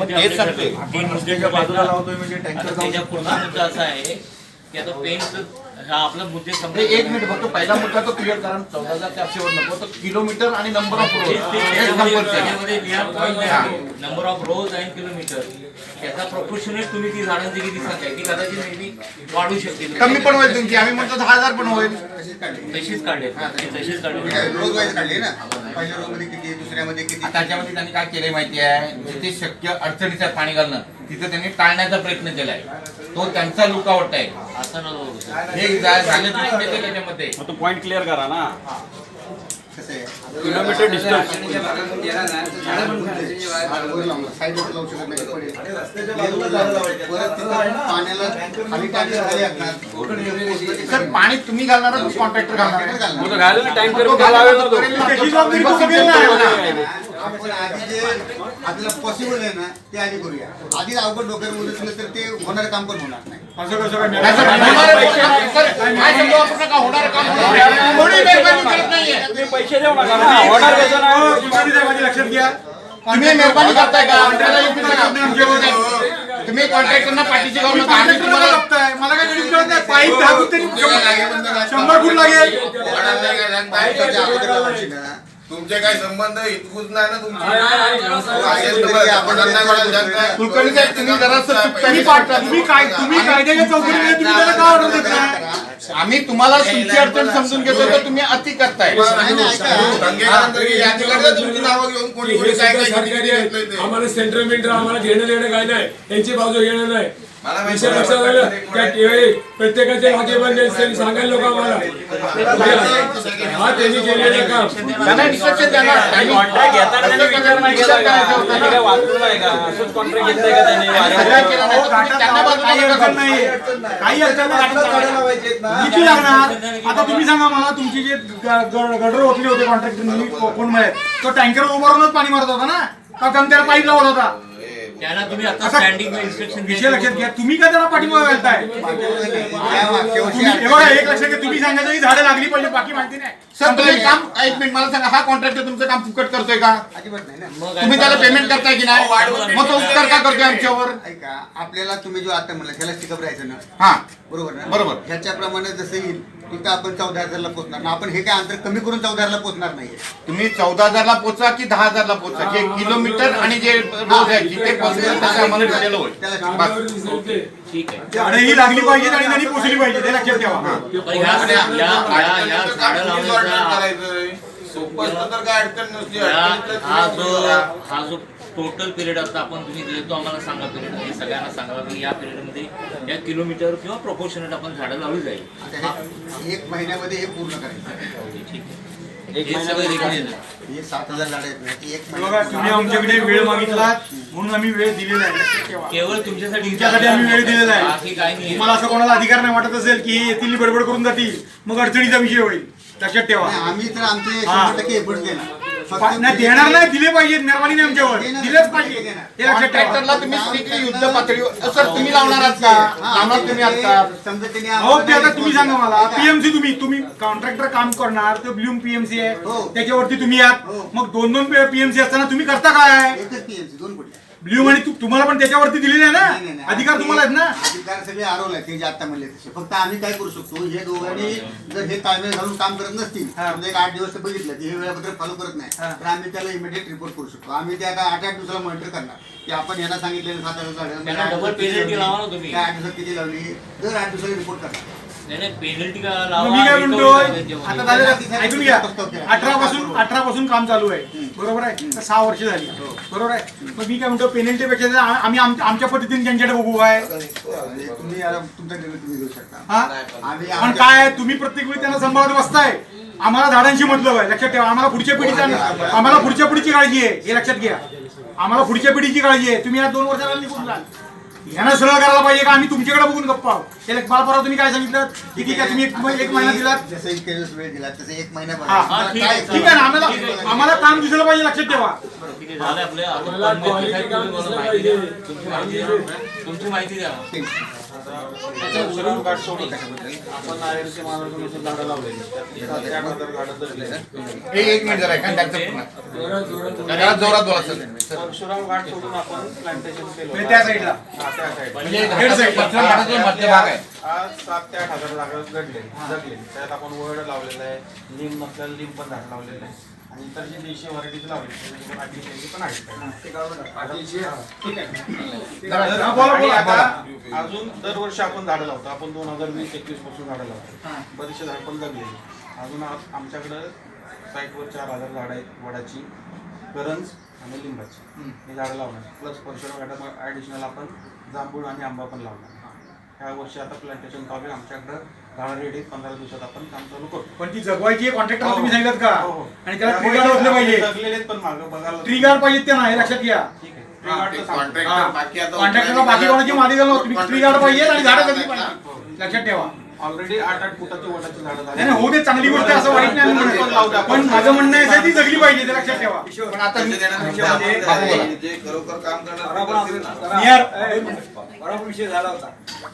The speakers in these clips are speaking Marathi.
म्हणतोय मग तेच सांगतोय तीन मुद्दे बाजूला लावतोय म्हणजे त्याच्या पुढचा मुद्दा असा आहे की आता पेंट हा आपला मुद्दे समजा एक मिनिट फक्त पहिला मुद्दा तो क्लिअर करा. चौदा हजार चारशेवर नको तर किलोमीटर आणि number of road number of roads and kilometre त्याचा प्रोपोर्शनेट तुम्ही ती झाडांची किती संख्या आहे ती कदाचित मेबी वाढू शकते कमी पण होईल तुमची. आम्ही म्हणतो दहा हजार पण होईल. तशीच काढले. तशीच काढले. रोज वाईज काढले. ना? पहिल्या रोजमध्ये किती दुसऱ्यामध्ये किती? आता त्याच्यामध्ये त्यांनी काय केलंय माहिती आहे? जिथे शक्य अडचणीचं पाणी घालणं तिथं त्यांनी टाळण्याचा प्रयत्न केलाय. तो त्यांचा लुकावट आहे. असं नको सर. हे झालं त्याच्यामध्ये. मग तो पॉइंट क्लिअर करा ना. Kilometre distance. सर पाणी तुम्ही घालणार कॉन्ट्रॅक्टर घालणार टाइम करून. आपण आधी जे आपल्याला पॉसिबल आहे ना ते आधी करूया आधी अवघड डोक्यावर बोलत असलं तर ते होणारं काम पण होणार नाही काय पैसे देऊ नका नाही. लक्षात घ्या. तुम्ही मेहरबानी करताय का. तुम्ही कॉन्ट्रॅक्टरना पाठीशी घालू नका. आम्ही तुम्हाला लागताय मला काय गणित कळत नाही? पाईप दहा फूट तरी शंभर फूट लागेल. तुमचे काय संबंध इतकूच नाही ना तुमचे? कुलकर्णी साहेब तुम्ही जरासं तुम्ही काय तुम्ही कायद्याच्या चौकटीमध्ये तुम्ही त्याला का ऑर्डर देत नाही आम्ही तुम्हाला तुमची अडचण समजून घेतो तर तुम्ही अति करताय. आम्हाला सेंट्रल मिनिटर आम्हाला घेणं देणं काय नाही. यांची बाजू घेणं नाही. विषय लक्षात आलं त्या टीव्ही प्रत्येकाचे भागे बनले त्यांनी सांगायला लोक आम्हाला. हा त्यांनी केलेलं काम. त्यांना instruction द्या ना. त्यांनी- कॉन्ट्रॅक्ट घेताना त्यांनी विचार नाही केला विचार का? करायचा होता त्यांनी ना. काय वाचलं नाही का? असंच कॉन्ट्रॅक्ट घेतलंय का त्यांनी? त्यांनी सगळं केलं नाही अहो, तर तुम्ही घाटात त्यांना लावा, काही बाजूला अडचण नका नाही काही अडचण नाही. घाटात लावायला. किती लागणार. आता तुम्ही सांगा मला तुमची जे ग- ग- गटर ओतले होते कॉन्ट्रॅक्टरनी कोणमध्ये तो टँकर उभारूनच पाणी मारत होता ना? का कमी त्याला पाईप लावत होता? त्यांना तुम्ही आता आता स्टँडिंग इन्स्ट्रक्शन विषय लक्षात घ्या तुम्ही काय त्याला पाठीमागे घालताय? तुम्ही- हे बघा एक लक्षात घ्या तुम्ही सांगायचं की झाडं लागली पाहिजे बाकी माहिती नाही. सर तुम्ही काम एक मिनिट मला सांगा हा कॉन्ट्रॅक्टर तुमचं काम फुकट करतोय का? अजिबात नाही ना. मग तुम्ही त्याला पेमेंट करताय की नाही? मग तो उपकार का करतोय आमच्यावर? ऐका आपल्याला तुम्ही जो आता म्हणला त्याला शिकप राहायचं ना? हा. बरोबर ना? बरोबर. ह्याच्याप्रमाणे जसं येईल तिथं आपण चौदा हजारला पोहोचणार ना आपण हे काय अंतर कमी करून चौदा हजारला पोहोचणार नाहीये. तुम्ही चौदा हजारला पोचा की दहा हजारला पोचा? जे किलोमीटर आणि जे रोज आहे जिथे पॉसिबल तसं आम्हाला दिलेलं होईल. त्याला कामावर दिसेल ते. ठीक आहे. झाडंही लागली पाहिजेत आणि त्यांनी पोचली पाहिजे ते लक्षात ठेवा. सोपं असतं तर काय अडचण नसली हा अडचणीतलं हा जो. हा जो टोटल पिरियड असता आपण तुम्ही दिले तो आम्हाला सांगा पिरियड हे सगळ्यांना सांगा की या पिरियडमध्ये या किलोमीटर किंवा प्रोपोर्शनेट आपण झाडं लावली जाईल. आता एक महिन्यामध्ये हे पूर्ण करायचं. ठीक आहे. हे म्हणजे. हे तुम्ही आमच्याकडे वेळ मागितला म्हणून आम्ही वेळ दिलेला आहे. केवळ तुमच्यासाठी तुमच्यासाठी आम्ही वेळ दिलेला आहे. तुम्हाला असं कोणाला अधिकार नाही वाटत असेल की येतील बडबड करून जातील मग अडचणीचा विषय होईल. लक्षात ठेवा. आम्ही तर आमचे हा. शंभर टक्के एफर्ट देणार पा- नाही देणार नाही दिले पाहिजेत मेहरबानी आमच्यावर. दिलेच पाहिजे. हे लक्षात ठेवा. कॉन्ट्रॅक्टरला तुम्ही स्ट्रिक्टली युद्ध पातळीवर सर तुम्ही लावणार आहात का? लावणार तुम्ही आहात का? समजा त्यांनी अहो ते आता तुम्ही सांगा मला. पीएमसी तुम्ही तुम्ही कॉन्ट्रॅक्टर काम करणार ते ब्ल्यूम पीएमसी आहे. हो. त्याच्यावरती तुम्ही आहात. हो. मग दोन दोन पीएमसी असताना तुम्ही करता काय? एकच PMC, दोन कोटी. ब्ल्यूम आणि तु- तुम्हाला पण त्याच्यावरती दिलेले आहे नाही, नाही, ना नाही. अधिकार तुम्हाला आहेत ना? अधिकार सगळे आरोल आहेत ते जे आता म्हणले तसे. फक्त आम्ही काय करू शकतो? हे दोघांनी जर हे ताळमेळ घालून काम करत नसतील हा. समजा एक आठ दिवस बघितलं की हे वेळापत्रक फॉलो करत नाही. हा. तर आम्ही त्याला इमिडिएट रिपोर्ट करू शकतो. आम्ही त्या काय आठ आठ दिवसाला मॉनिटर करणार. की आपण यांना सांगितलेलं सात हजार झाडं त्यांना आठ double दिवसात किती penalty लावली, लावा ना तुम्ही. त्या आठ दिवसात किती लावली? दर आठ दिवसाला रिपोर्ट करणार. पेनल्टी मी काय म्हणतोय? ऐकून घ्या. अठरा पासून अठरा पासून काम चालू आहे. बरोबर आहे? तर सहा वर्ष झाली. बरोबर आहे? मग मी काय म्हणतो पेनल्टी पेक्षा आ- आम्ही आम- आमच्या पद्धतीने त्यांच्याकडे बघू हा आम्ही पण काय आहे, तुम्ही प्रत्येक वेळी त्यांना सांभाळत बसताय. आम्हाला झाडांशी मतलब आहे. लक्षात ठेवा. आम्हाला पुढच्या पिढीचा आम्हाला पुढच्या पिढीची काळजी आहे. हे लक्षात घ्या. आम्हाला पुढच्या पिढीची काळजी आहे. तुम्ही या दोन वर्षाला निघून जा यांना सरळ करायला पाहिजे का? आम्ही तुमच्याकडे बघून गप्पा त्याला मला परवा तुम्ही काय सांगितलं? की ठीक आहे तुम्ही एक एक महिना दिलात? जसं एक दिवस वेळ दिला तसं एक महिना हा, हा, ठीक आहे. ठीक आहे ना? आम्हाला आम्हाला काम दिसलं पाहिजे लक्षात ठेवा. ठीक आहे, झालं आपलं. आता मला पण quality तुम्ही काम मला दिसलं माहिती द्या. पाहिजे. तुमची माहिती द्या. तुमची माहिती द्या आता परशुराम घाट सोडून आपण आयरसी महाराजांची झाडं लावलेली त्यातली सात ते आठ हजार झाडं जगलेली आहेत. हे एक मिनिट जरा एका त्यांचं पूर्ण. जोरात जोरात जरा जोरात बोला सर. सर. परशुराम घाट सोडून आपण प्लांटेशन केलं म्हणजे त्या साईडला. त्या आज सात ते आठ हजार जागा जगले त्यात आपण वड लावलेलं आहे. लिंब नसल्याला लिंब पण झाड लावलेलं आहे. आणि इतर जी देशी व्हरायटीज लावली अतिशय पण आहेत अजून दरवर्षी आपण झाडं लावतो. आपण दोन हजार वीस एकवीसपासून झाडं लावतो. बरेचसे झाड पण जगलेली अजून आज आमच्याकडं साईटवर चार हजार झाडं आहेत. वडाची करंज आणि लिंबाची. ही झाडं लावणार. प्लस परशुराम ॲडिशनल आपण जांभूळ आणि आंबा पण लावणार. ह्या वर्षी आता प्लांटेशन आहे. आमच्याकडं झाडं रेडी पंधरा दिवसात आपण काम चालू पण ती जगवायची कॉन्ट्रॅक्टर तुम्ही सांगितलं का? हो, हो. आणि त्याला त्यामुळे ट्रिगार असले पाहिजे. जगलेले आहेत पण मागं बघायला ट्रिगार पाहिजे ते नाही लक्षात घ्या. ठीक आहे. Tree guard चं सांगतो. कॉन्ट्रॅक्टर बाकी आता कॉन्ट्रॅक्टरला बाकी कोणाची मालिका नव्हती तुम्ही ट्रिगार पाहिजे आणि झाडं पाहिजे. लक्षात ठेवा. ऑलरेडी आठ आठ फुटाची वडाची झाडं नाही नाही, दे चांगली गोष्ट आहे, असं वाईट नाही आम्ही म्हणत. पण माझं म्हणणं आहे ती जगली पाहिजे ते लक्षात ठेवा. पण आता मी. जे खरोखर काम करणार नियर. बरोबर विषय झाला होता.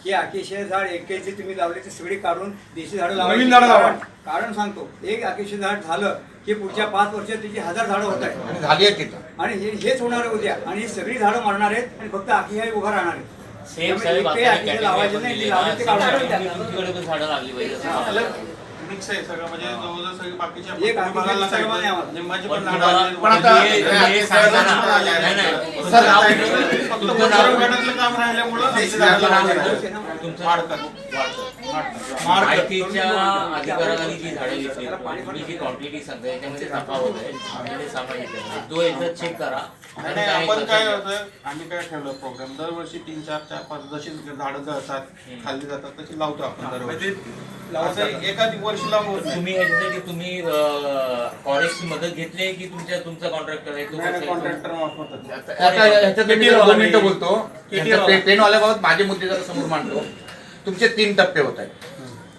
की आकेशिया झाड एकेचे तुम्ही लावले ते सगळी काढून देशी झाडं लावायची. नवीन झाडं लावा. कारण- कारण सांगतो एक आकेशिया झाड झालं की पुढच्या पाच वर्षात त्याची हजार झाडं होत आहेत. आणि झाली आहे तिथं. आणि हे हेच होणार आहे उद्या. आणि ही सगळी झाडं मरणार आहेत आणि फक्त आकी उभा राहणार आहेत सेम साहेब आता लावायची नाही. तुमच्याकडे पण झाडं लागली पाहिजे. मिक्स आहे सगळं म्हणजे जवळजवळ सगळी बाकीची आपण एक आकेशिया बघायला सर्व नाही आम्हाला. सांगितलं. लिंबाची पण पण झाडं तुम्हाला- आलेली पण आता- हे- हे सांगा ना. नाही, नाही. तुमचं सर, नाव फक्त तुमचं परशुराम नाव घाटातलं काम राहिल्यामुळं आमची देशी झाडं झाडं लावली लावली. आहेत. तुमचं वाढतात. माहितीच्या अधिकाराखाली जी झाडं घेतली तुम्ही जी क्वांटिटी सांगता याच्यामध्ये तफावत आहे. आणि ते सामायिक आहे तो एकदा चेक करा. नाही, आणि नाही, काय आपण काय लक्षात घ्या. होतं आम्ही काय ठेवलं प्रोग्राम दरवर्षी तीन चार चार पाच जशी झाडं जळतात खाल्ली जातात तशी लावतो आपण दरवर्षी. असं एखादी वर्षी नाही. तुम्ही ह्याच्यासाठी तुम्ही फॉरेस्टची मदत घेतली आहे की तुमच्या तुमचा कॉन्ट्रॅक्टर आहे? तो कसं आहे? कॉन्ट्रॅक्टर मार्फतच आता ह्याच्यात मी जरा दोन मिनिटं बोलतो. पे- पेनवाल्याबाबत माझे मुद्दे जरा समोर मांडतो. तुमचे तीन टप्पे होत आहेत.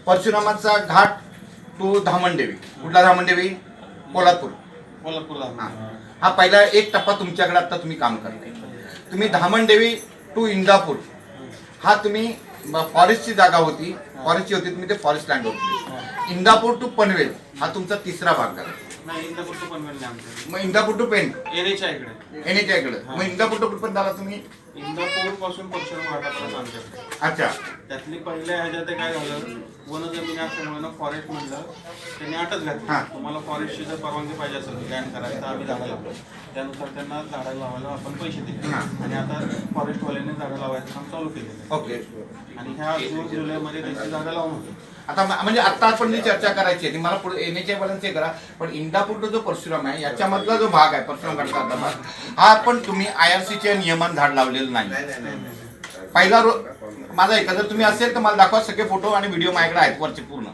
परशुरामाचा घाट टू धामणदेवी. कुठला धामणदेवी? कोल्हापूर. कोल्हापूरला हा. हा पहिला एक टप्पा तुमच्याकडे आता तुम्ही काम करताय. तुम्ही धामणदेवी टू इंदापूर. हा तुम्ही फॉरेस्टची जागा होती. फॉरेस्टची होती तुम्ही ते फॉरेस्ट लँड होती. इंदापूर टू पनवेल हा तुमचा तिसरा भाग झाला. पण नाही आमचं मग इंदापूर टू पेन एरेच्या इकडे. येण्याच्या इकडे. मग इंदापूर टू कुठपर्यंत आला तुम्ही? इंदापूरपासून परशुराम घाटापर्यंत आमच्याकडे अच्छा. त्यातली पहिल्या ह्याच्यात ते काय झालं? वनजमीन असल्यामुळे फॉरेस्ट म्हणलं त्यांनी घातली. हा. तुम्हाला फॉरेस्टची जर परवानगी पाहिजे असेल लँड करायला तर आम्ही झाडं लावतो. त्यानुसार त्यांना झाडं लावायला आपण पैसे दिले. हा. आणि आता फॉरेस्टवाल्यांनी झाडं लावायचं काम चालू केलेलं ओके. आहे आणि ह्या जून जुलैमध्ये त्यांची जागा लावून होती. आता म- म्हणजे आता आपण जी चर्चा करायची आहे ती मला पुढे येण्याच्या पर्यंत हे करा पण इंदापूरचा जो परशुराम आहे याच्यामधला जो भाग आहे परशुराम भाग हा पण तुम्ही आय आर सीच्या नियमान झाड लावलेलं नाही. नाही नाही नाही पहिला रो माझा ऐका जर तुम्ही असेल तर मला दाखवा सगळे फोटो आणि व्हिडिओ माझ्याकडे आहेत वरचे पूर्ण.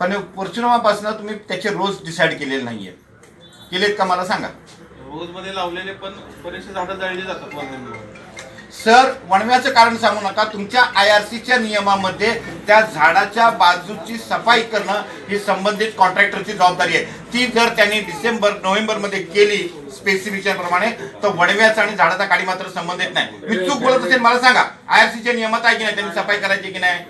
पण परशुरामापासून तुम्ही त्याचे रोज डिसाईड केलेले नाहीये केलेत का मला सांगा? रोजमध्ये लावलेले पण बरेचसे झाडं जळली जातात सर वणव्याचं कारण सांगू नका. तुमच्या आय आर सीच्या नियमामध्ये त्या झाडाच्या बाजूची सफाई करणं ही संबंधित कॉन्ट्रॅक्टरची जबाबदारी आहे. ती जर त्यांनी डिसेंबर नोव्हेंबरमध्ये केली स्पेसिफिकेशन प्रमाणे तर वणव्याचा आणि झाडाचा काडी मात्र संबंधित नाही. मी चूक बोलत असेल मला सांगा आय आर सीच्या नियमात आहे की नाही? त्यांनी सफाई करायची की नाही?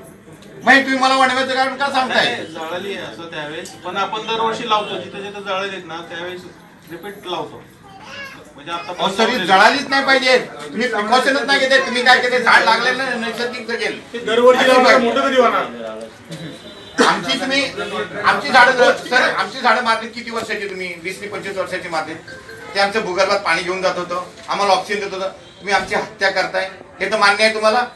मग तुम्ही मला वणव्याचं कारण का सांगताय? नाही, जळाली आहे असं त्यावेळेस. पण आपण दरवर्षी लावतो जिथे जिथे जळलेत ना त्यावेळेस रिपीट लावतो. म्हणजे ही जळालीच नाही पाहिजे. तुम्ही प्रिकॉशनच नाही घेते तुम्ही काय केले? झाड लागले ना नैसर्गिक जगेल दरवर्षी लावणार, मोठं कधी होणार? आमची तुम्ही आमची झाडं सर आमची झाडं मारली किती वर्षाची तुम्ही? वीस ते पंचवीस वर्षाची मारली ते आमच्या भूगर्भात पाणी घेऊन जात होतं. आम्हाला ऑक्सिजन देत होतं. तुम्ही आमची हत्या करताय. हे तर मान्य आहे तुम्हाला.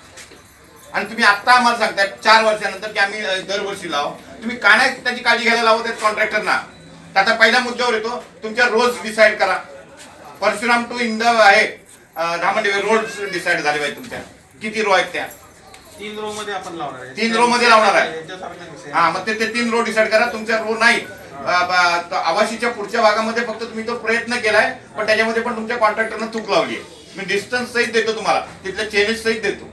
आणि तुम्ही आत्ता आम्हाला सांगताय चार वर्षानंतर की आम्ही दरवर्षी लाव. तुम्ही का नाही त्याची काळजी घ्यायला लावत आहेत कॉन्ट्रॅक्टरना तर आता पहिल्या मुद्द्यावर येतो. तुमच्या रोज डिसाईड करा. परशुराम टू इंद आहे धामणदेवी रोड डिसाईड झाले पाहिजे तुमच्या. किती रो आहेत त्या? तीन रो मध्ये आपण लावणार आहे. तीन row मध्ये लावणार आहे. हा मग ते तीन रो डिसाईड करा. तुमच्या रो नाही. आवासीच्या पुढच्या भागामध्ये फक्त तुम्ही तो प्रयत्न केलाय पण त्याच्यामध्ये पण तुमच्या कॉन्ट्रॅक्टरनं चूक लावली आहे मी डिस्टन्स सहित देतो तुम्हाला. तिथल्या चेंजेस सहित देतो.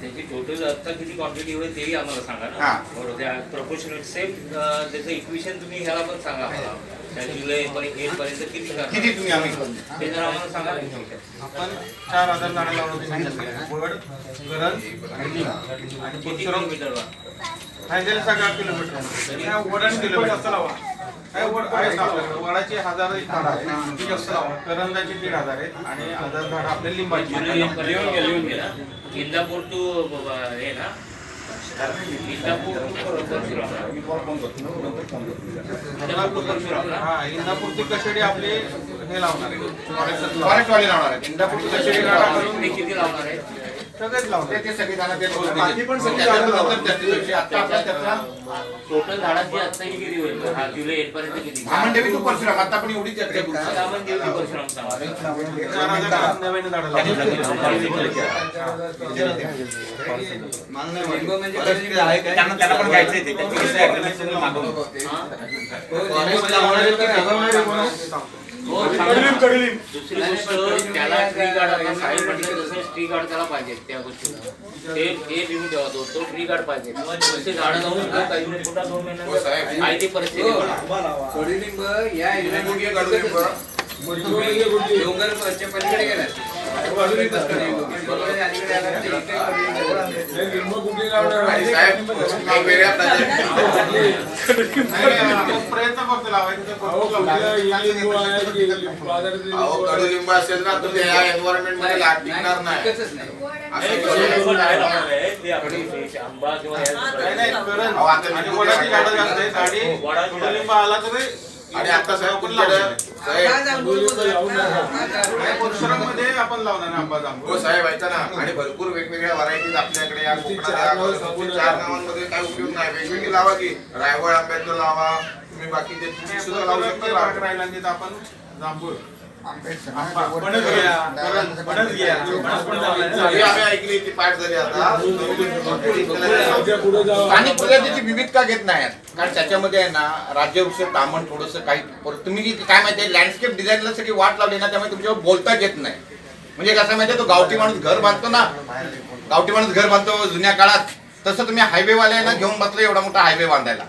त्याची टोटल आता किती क्वांटिटी होईल तेही आम्हाला सांगा हा. ना बरोबर त्या प्रपोर्शनेट सेम त्याचं इक्वेशन तुम्ही ह्याला पण सांगा किती तुम्ही आम्ही आपण चार हजार झाडं होती सांगितलं वड गरज आणि परशुराम सगळा किलोमीटर वडाने किलोमीटर लावा वडाची हजार झाडं आहेत ती जास्त लावा करंजाची दीड हजार आहेत आणि हजार झाडं आपल्या लिंबाची लिहून घ्या इंदापूर टू हे ना इंदापूर इंदापूर हा इंदापूरची कशेडी आपली हे लावणार आहे. आहेत इंदापूरची कशेडी ते किती लावणार आहे. सगळेच लावणार ते- ते सगळे ते बाकी पण सगळी झाडं आता आपल्या त्याचा टोटल झाडांची आता ही किती होईल हा जुलै एंड पर्यंत किती महामंडळी तू परशुराम आता पण एवढी चर्चा करू आता आपण देऊ परशुराम सांगा चार हजार नवीन झाडं लावणार त्यांना त्यांना पण घ्यायचंय ते त्यांची कसं agreement तुम्ही मागवलं. हो, सांगा. दुसरी गोष्ट त्याला ट्री गार्ड आता साहेब म्हटलं तसं ट्री गार्ड त्याला पाहिजे त्या गोष्टीला. ते हे लिहून ठेवा तो तो ट्री गार्ड पाहिजे. तसे झाडं लावून सुद्धा काही नाही, पुन्हा दोन महिन्यात आहे ती परिस्थिती. कडुलिंब या डोंगरच्या पलीकडे गेला प्रयत्न करतो लावायचे असेल ना तर ते या एन्व्हायरमेंटमध्ये टिकणार नाही हे आला तरी आणि आता साहेब आपण आपण लावणार आंबा जांभूळ. हो साहेब ऐका ना. आणि भरपूर वेगवेगळ्या व्हरायटीज आपल्याकडे. या कोकणात चार. नावांमध्ये काय उपयोग नाही. वेगवेगळी लावा की रायवळ आंब्याचं लावा तुम्ही बाकीचे सुद्धा लावू शकता आपण जांभूळ. आणि स्थानिक प्रजातीची विविधता घेत नाही. कारण त्याच्यामध्ये आहे ना राज्यवृक्ष तामण थोडस काही तुम्ही काय माहितीये लँडस्केप डिझाईनला सगळी वाट लावली ना त्यामुळे तुमच्यावर बोलताच येत नाही. म्हणजे कसं माहितीये तो गावठी माणूस घर बांधतो ना गावठी माणूस घर बांधतो जुन्या काळात तसं तुम्ही हायवे वाल्यांना घेऊन बसलो एवढा मोठा हायवे बांधायला.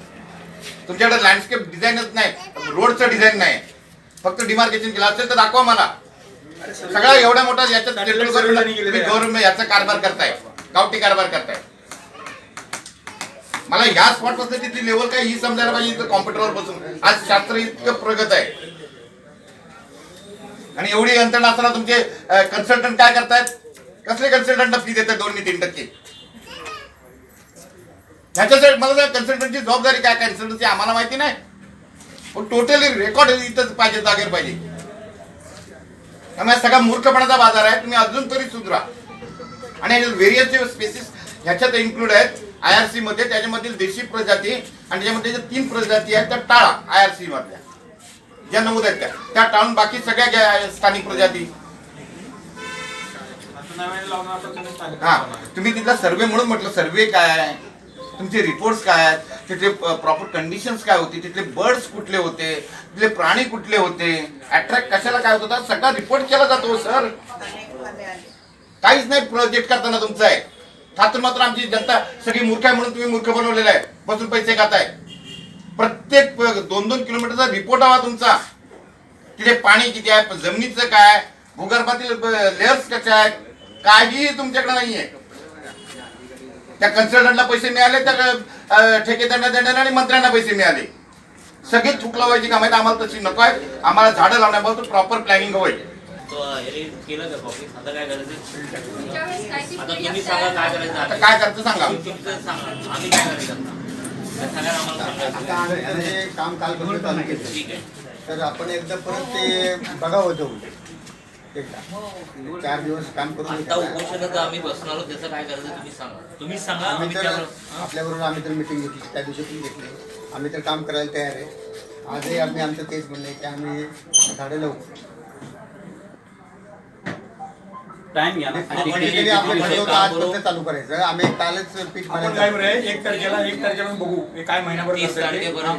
तुमच्याकडे लँडस्केप डिझाईनच नाही रोडचं डिझाईन नाही. फक्त डिमार्केशन केलं असेल तर दाखवा मला. सगळा एवढा मोठा याच्यात. गव्हर्नमेंट याचा कारभार करताय. गावठी कारभार करताय. मला ह्या स्पॉट पद्धतीची लेवल काय ही समजायला पाहिजे इथं कॉम्प्युटरवर बसून. आज शास्त्र इतकं प्रगत आहे. आणि एवढी यंत्रणा असताना तुमचे कन्सल्टंट काय करतायत? कसले कन्सल्टंट फी देतात दोन आणि तीन टक्के? ह्याच्यासाठी मला कन्सल्टंटची जबाबदारी काय? कन्सल्टन्सी आम्हाला माहिती नाही? पण टोटली रेकॉर्ड इथंच पाहिजे जागेवर पाहिजे. त्यामुळे सगळा मूर्खपणाचा बाजार आहे. तुम्ही अजून तरी सुधरा. आणि व्हेरियस जे स्पेसिस ह्याच्यात इन्क्लूड आहेत आय आर सी मध्ये त्याच्यामधील देशी प्रजाती आणि त्याच्यामध्ये ज्या तीन प्रजाती आहेत त्या टाळा आय आर सी मधल्या. ज्या नमूद आहेत त्या. त्या टाळून बाकी सगळ्या स्थानिक प्रजाती. हा. तुम्ही तिथला सर्वे म्हणून म्हटलं सर्वे काय आहे? तुमचे रिपोर्ट्स काय आहेत? तिथले प्रॉपर कंडिशन्स काय होती? तिथले बर्ड्स कुठले होते? तिथले प्राणी कुठले होते? अट्रॅक्ट कशाला काय होत होता? सगळा रिपोर्ट केला जातो सर काहीच नाही प्रोजेक्ट करताना तुमचं आहे. ठात्र मात्र आमची जनता सगळी मूर्ख आहे म्हणून तुम्ही मूर्ख बनवलेला आहे. बसून पैसे खाताय. प्रत्येक दोन दोन किलोमीटरचा रिपोर्ट हवा तुमचा. तिथे पाणी किती आहे? जमिनीचं काय भूगर्भातील लेअर्स कशा आहेत? काहीही तुमच्याकडे नाहीये. त्या कन्सल्टंटला पैसे मिळाले त्या ठेकेदारांना देण्याला आणि मंत्र्यांना पैसे मिळाले. सगळे थूक लावायची काम आम्हाला तशी नको आहे आम्हाला झाडं लावण्याबाबत प्रॉपर प्लॅनिंग हवंय. तो हे केलं का कॉपी आता काय करायचं? सांगा हे काम केलं ठीक आहे. तर आपण एकदा परत ते बघावं एकदा चार दिवस काम करून आता उपोषणात आम्ही बसणार आहोत त्याचं काय करायचं तुम्ही सांगा. तुम्ही सांगा आम्ही आम्ही तर त्यावर- आपल्याबरोबर आम्ही तर मिटिंग घेतली त्या दिवशी पण घेतली. आम्ही तर काम करायला तयार आहे. आजही आम्ही आमचं तेच म्हणणं आहे की आम्ही झाडं लावू. आणि ठरवलं आजपर्यंत चालू करायचं. आम्ही कालच पीठ आपण काय बरं एक तारखेला एक तारखेला बघू. हे काय महिनाभर तीस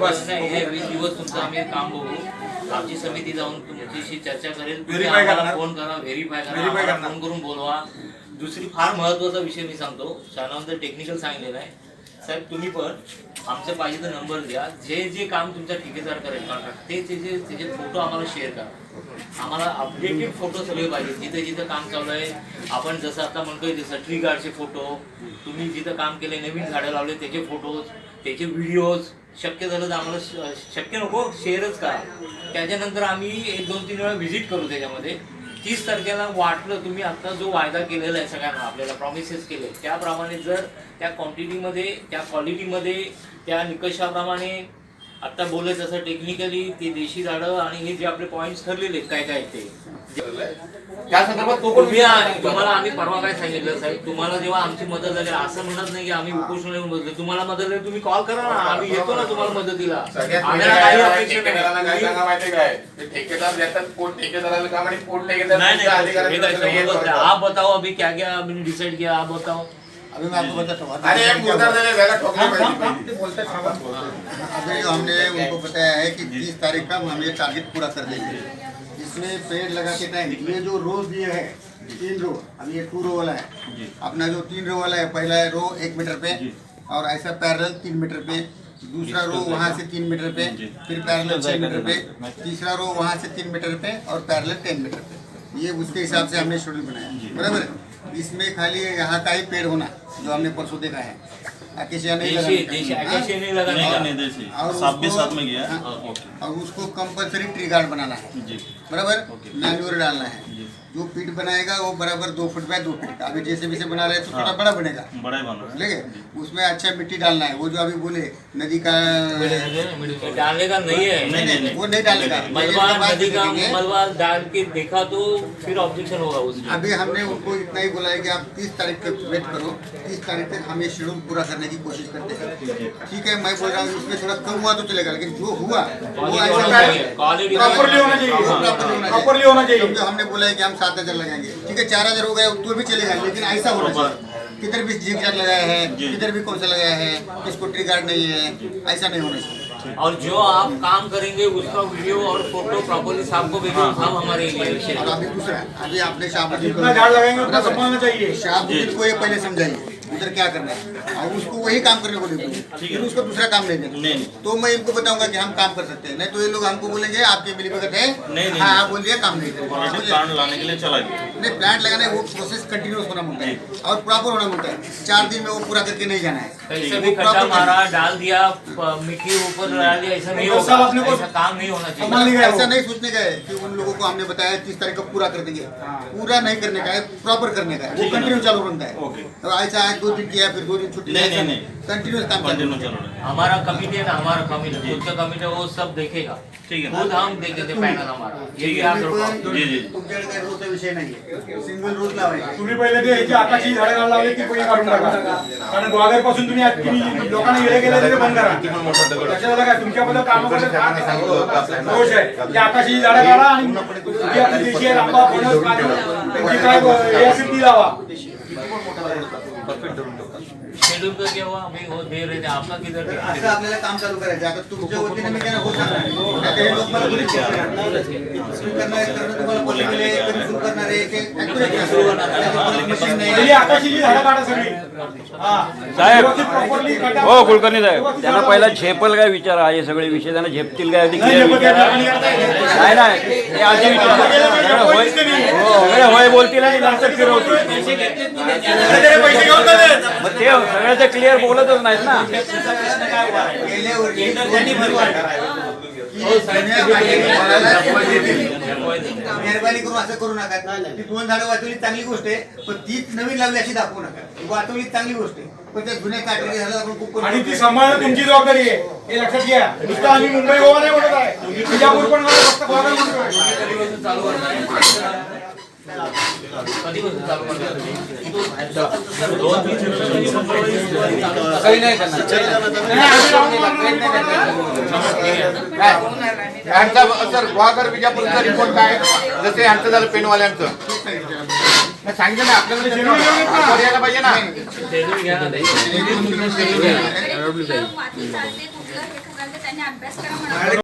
बस. हे वीस दिवस तुमचं आम्ही काम बघू. आमची समिती जाऊन तुमच्याशी चर्चा करेल. तुम्ही Verify आम्हाला करणार. फोन करा व्हेरीफाय करा. Verify आम्हाला करणार. फोन करून बोलवा. दुसरी फार महत्त्वाचा विषय मी सांगतो. शाळांतर टेक्निकल सांगितलेलं आहे. साहेब तुम्ही पण आमचं पाहिजे तर नंबर द्या. जे जे काम तुमचा ठेकेदार करेल कॉन्ट्रॅक्ट ते त्याचे त्याचे फोटो आम्हाला शेअर करा. आम्हाला अपडेटेड फोटो सगळे पाहिजे. जिथे जिथं काम चालू आहे आपण जसं आता म्हणतोय तसं ट्री गार्डचे फोटो तुम्ही जिथं काम केले नवीन झाडं लावले त्याचे फोटोज त्याचे व्हिडिओज शक्य झालं तर आम्हाला श- शक्य नको शेअरच का त्याच्यानंतर आम्ही एक दोन तीन वेळा व्हिजिट करू त्याच्यामध्ये. तीस तारखेला वाटलं तुम्ही आता जो वायदा केलेला आहे सगळ्यांना आपल्याला प्रॉमिसेस केले त्याप्रमाणे जर त्या क्वांटिटीमध्ये त्या क्वालिटीमध्ये त्या निकषाप्रमाणे आता बोलत तसं टेक्निकली ते देशी झाडं आणि हे जे आपले पॉईंट्स ठरलेले काय काय ते. त्या संदर्भात आ- तुम्हाला आम्ही परवा काय सांगितलं साहेब? तुम्हाला जेव्हा आमची मदत झाली असं म्हणत नाही की आम्ही उपोषण येऊन बसलो. तुम्हाला मदत झाली तुम्ही कॉल करा ना. आम्ही येतो ना तुम्हाला मदतीला. सगळ्यात आम्हाला पहिले काही काय अपेक्षा ठेकेदाराला काय नाही. सांगा माहितीये काय? ते ठेकेदार देतात पोट ठेकेदाराला काम आणि पोट ठेकेदार नहीं तुमच्या नहीं. हे काय हे बताओ अभी क्या क्या डिसाइड किया आप बताओ. अभी मैं आपको बताता हूँ अरे एक दिले वेगळा ठोकले पाहिजे अभी हमने उनको बताया है कि तीस तारीख का हम ये टारगेट पूरा कर देंगे। इसमें पेड़ लगा के टाइम ये जो रो दिए है तीन रो अभी ये टू रो वाला है। अपना जो तीन रो वाला है पहला है रो एक मीटर पे और ऐसा पैरल तीन मीटर पे दूसरा रो वहाँ से तीन मीटर पे फिर पैरल छः मीटर पे तीसरा रो वहाँ से तीन मीटर पे और पैरल टेन मीटर पे। ये उसके हिसाब से हमने शेड्यूल बनाया। बराबर? इसमें खाली यहाँ का ही पेड़ होना। जो हमने परसों देखा है। अकेशिया नहीं देशी देशी हाँ? अकेशिया नहीं लगाने का और साथ भी उसको- साथ में गया। हाँ, और उसको कंपलसरी ट्री गार्ड बनाना है। बराबर? मैन्यूर डालना है। जी पीट बनाएगा वो बराबर दो फुट बाय दो फीट। का अभी जैसे भी से बना रहे तो थोड़ा बड़ा बनेगा। बड़ा ही बन। ठीक है? उसमें अच्छा मिट्टी डालना है। वो जो अभी बोले नदी का का नहीं है। नहीं नहीं वो नहीं डालेगा। मलबा नदी का। मलबा डाल के देखा तो फिर ऑब्जेक्शन होगा उसमें। अभी हमने उनको इतना ही बोला है कि आप तीस तारीख तक वेट करो। तीस तारीख तक हम ये शेड्यूल पूरा करने की कोशिश करते हैं। ठीक है? मैं बोल रहा हूँ इसमें थोड़ा कम हुआ तो चलेगा लेकिन जो हुआ वो ऐसा होना चाहिए, प्रॉपरली होना चाहिए। प्रॉपरली होना चाहिए। क्योंकि हमने बोला है कि हम सात हज़ार लगाएँगे ठीक है चार हज़ार हो गए तो भी जाएँगे लेकिन ऐसा होना चाहिए। किधर भी जी जाग लगाया है। किधर भी कौन सा लगाया है किसको ट्री गार्ड नहीं है ऐसा नहीं होना चाहिए। और जो आप काम करेंगे उसका वीडियो और फ़ोटो प्रॉपरली को भेजो हम हमारे लिए अभी दूसरा अभी आपने शाहबुद्दीन जितना झाड़ लगाएँगे उतना संभालना चाहिए। शाहबुद्दीन को ये पहले समझाइए। उधर क्या करना है? और उसको वही काम करने को बोलिए फिर उसको दूसरा काम नहीं देना नहीं नहीं। तो मैं इनको बताऊँगा कि हम काम कर सकते हैं। नहीं तो ये लोग हमको बोलेंगे आपकी मिली भगत है। नहीं, नहीं। हाँ हाँ बोल दिया काम नहीं करेगा। प्लांट लाने के लिए चला गया। नहीं प्लांट लगाना है वो प्रोसेस कंटिन्यूस होना होता है। और प्रॉपर होना होता है। चार दिन में वो पूरा करके नहीं जाना है। कैसे मारा डाल दिया मिट्टी ऊपर डाल दिया ऐसा नहीं वो सब अपने को काम नहीं होना चाहिए। ऐसा नहीं सोचने का है कि उन लोगों को हमने बताया तीस तारीख को पूरा कर देंगे। पूरा नहीं करने का है प्रॉपर करने का है। वो कंटिन्यू चालू बनता है। तो ऐसा है दो दिन किया फिर दो दिन छुट्टी नहीं, नहीं, नहीं। कंटिन्यूस काम कंटिन्यू चल रहा है। हमारा कमिटी है ना हमारा कमिटी खुद का कमिटी है वो सब देखेगा। ठीक है। खुद हम देखे थे पैनल हमारा। ये भी आप तुम्ही लोग पण- जी, जी. तुमच्याकडे काही रोजचा विषय नाही सिंगल रोज लावायचे तुम्ही पहिले ते ह्याची आकाशी झाडं लावले ती पहिले काढून टाका कारण ग्वादरपासून तुम्ही आज तुम्ही लोकांना येडे गेले ते बंद करा। लक्षात आलं काय तुमच्याबद्दल कामाबद्दल काय दोष आहे ते आकाशी झाडं काढा आणि आपली देशी आहे आंबा फणस काजू त्यांची काय हे असेल ती लावा பர்ஃபெக்ட் का क्या हुआ अभी वो दे रहे थे आपका किधर असं आपल्याला काम चालू करायचं आता तुमच्या वतीने मी त्यांना नाही. आता हे लोक मला बोलले, सुरू करणार आहे, करणं तुम्हाला possible आहे, कधी सुरू करणार आहे, ते accurate करा. मशीन नाही पहिली आहे. आकाशीची झाडं काढा सगळी. हा. साहेब. हो कुलकर्णी साहेब त्यांना पहिला. झेपल काय विचार हा हे सगळे विषय त्यांना झेपतील काय? आधी नाही, clear झेपत विचारा. नाही, नाही, नाही. नाही ते आधी विचारा. त्यांना होय हो सगळे होय बोलतील आणि नंतर फिरवतील. मग ते सगळे ते क्लिअर बोलतच नाहीत ना. हो. मेहरबानी करून असं करू नका. ती दोन झाडं वाचवली चांगली गोष्ट आहे पण तीच नवीन लावली अशी दाखवू नका. वाचवली चांगली गोष्ट आहे. पण त्या जुन्या काटेरी झालं आपण खूप आणि ती सांभाळणं तुमची जबाबदारी आहे. हे लक्षात घ्या. नुसतं आम्ही मुंबई गोवा नाही म्हणत आहे. विजापूर पण मला फक्त गोवा नाही काही नाही यांचा सर गुहागर विजापूरचा रिपोर्ट काय जसे यांचं झालं पेनवाल्यांचं सांगितलं ना आपल्याला यायला पाहिजे ना कुठलं हे त्यांनी अभ्यास करा